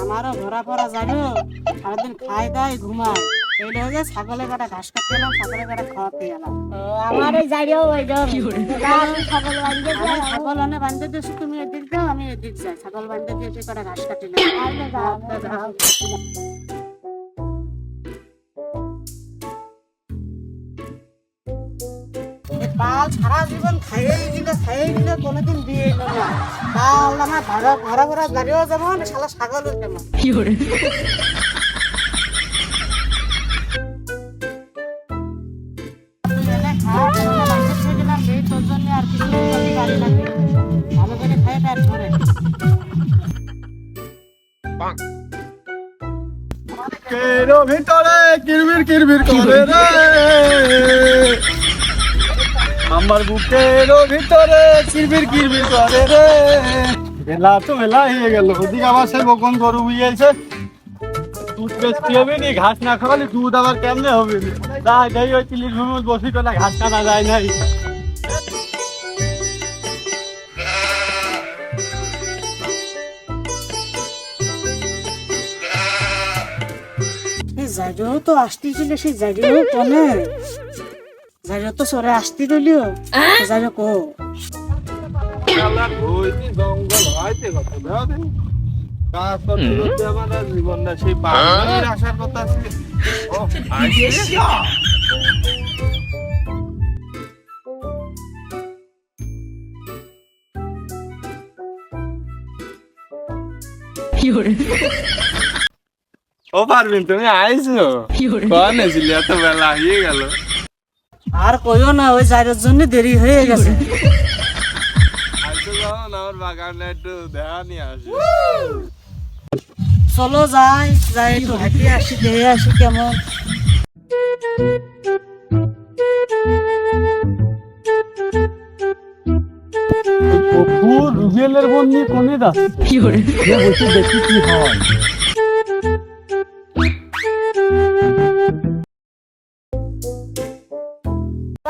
আমারও ঘোরা পড়া জানো সারাদিন খাই দাই ঘুমাই এই হয়ে যে ছাগলে কাটা ঘাস কাটতে এলাম ছাগলে কাটা খাওয়াতে এলাম। আমার এই জায়গাও ওই ছাগল আমি ছাগল অনেক বান্ধে দিয়েছি তুমি এদিক যাও আমি এদিক যাই। ছাগল বান্ধে দিয়ে তুই ঘাস কাটি না। পাল সারা জীবন খাইয়েই দিলে খাইয়েই দিলে কোনোদিন দিয়ে এলো না। পাল আমার ঘরে ঘরে ঘরে দাঁড়িয়েও যেমন শালা ছাগলও যেমন। ভালো করে পেট ভিতরে কিরবির কিরবির করে? রে। আমার বুকেরও ভিতরে কিরবির কিরবির করে রে। বেলা তো বেলা হয়ে গেল, ওদিকে আবার সে বকন গরু বুঝিয়েছে। দুধ হবে নি ঘাস না খাওয়ালে দুধ আবার কেমনে হবে? নি যাই ওই চিলির ভূমি বসি তো না ঘাস কাটা যায় নাই। জাইরেও তো আসতেছিল, সেই জাইরেও কনে জাইরে তো সরে আসতে দিলিও। জাইরে কো জীবনটা সেই আসার কথা ছিল ও পারবেন তুমি আইছো। কোন এত বেলা হয়ে গেল। আর কইও না ওই জাইরের জন্য দেরি হয়ে গেছে। আইছো যখন আমার বাগানে একটু দেখা নিয়ে আসি চলো যাই যাই একটু হাঁটিয়ে আসি দেখে আসি কেমন। অপু রুবেলের বন্দি কমে যাচ্ছে। যে বসে দেখি কি হয়।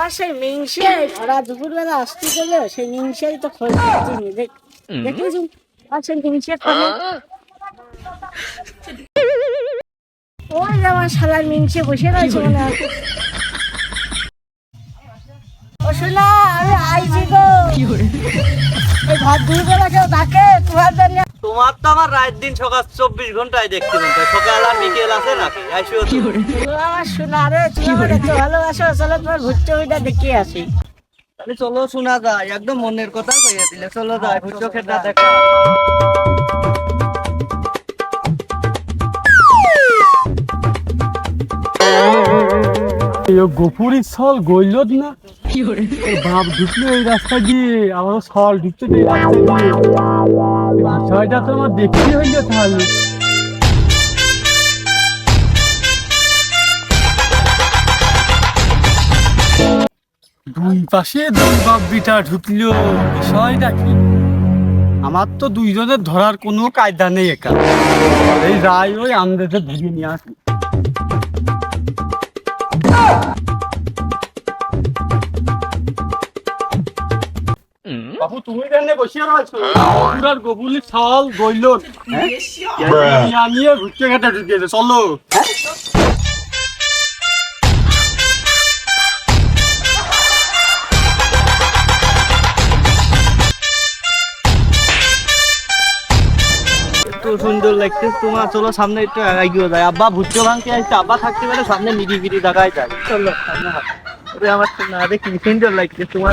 আর সেই মিংসে ওরা দুপুরবেলা আসতে গেলে সেই মিংসেই তো খোঁজ পাচ্ছি দেখ দেখেছি আর সেই মিংসে খাবে ওই আমার শালার মিংসে বসে রয়েছে মনে হয়। শোনা আমি আইছি গো। এই ঘর দুপুরবেলা কেউ ডাকে তোমার জন্য তোমার তো আমার রাত দিন সকাল চব্বিশ ঘন্টায় দেখতে মন। সকাল আর বিকেল আছে আইসো আমার শোনা রে তুমি ভালোবাসো চলো তোমার ঘুরতে ওইটা দেখে আসি। তাহলে চলো শোনা যায়। একদম মনের কথা কইয়া দিলে। চলো যায় ভুজো খেটা দেখা। এই গোপুরি সল গইলত না? বাপ ঢুকলো এই রাস্তা দিয়ে আমারও সল ঢুকছে তো এই রাস্তা দিয়ে। বিষয়টা তো আমার দেখতে হইল তাহলে। দুই পাশে দুই বাপ বিটা ঢুকলো বিষয়টা কি? আমার তো দুইজনের ধরার কোনো কায়দা নেই একা। এই রায় ওই আমাদের ধরে নিয়ে আসি। তুমি কেন বসে আছো? পুরার গবুলি ছাল গইল নিয়ে ঘুরতে ঘাটা ঢুকিয়েছে চলো। সুন্দর লাগছে তোমার চলো সামনে একটু এগিয়ে যায় আব্বা ভুট্টো ভাঙতে আসছে আব্বা থাকতে পারে সামনে নিরি বিরি দেখায় যায়। চলো সামনে আমার তো না দেখি সুন্দর লাগছে তোমার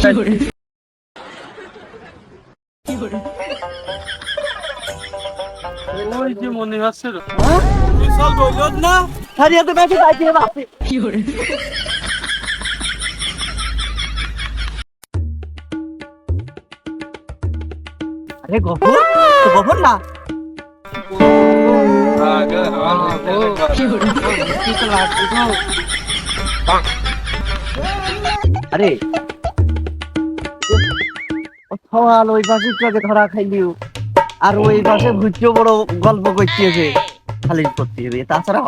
ওই যে মনে হচ্ছে বিশাল গইল না? সারিয়া তো বেশি যাইতে বাপে আরে গফর তো গফর না? আরে সওয়াল ওই পাশে ট্রাকে ধরা খাইলিও। আর ওই পাশে ভুজ্য বড় গল্প করতেছে। খালি করতে হবে তাছাড়া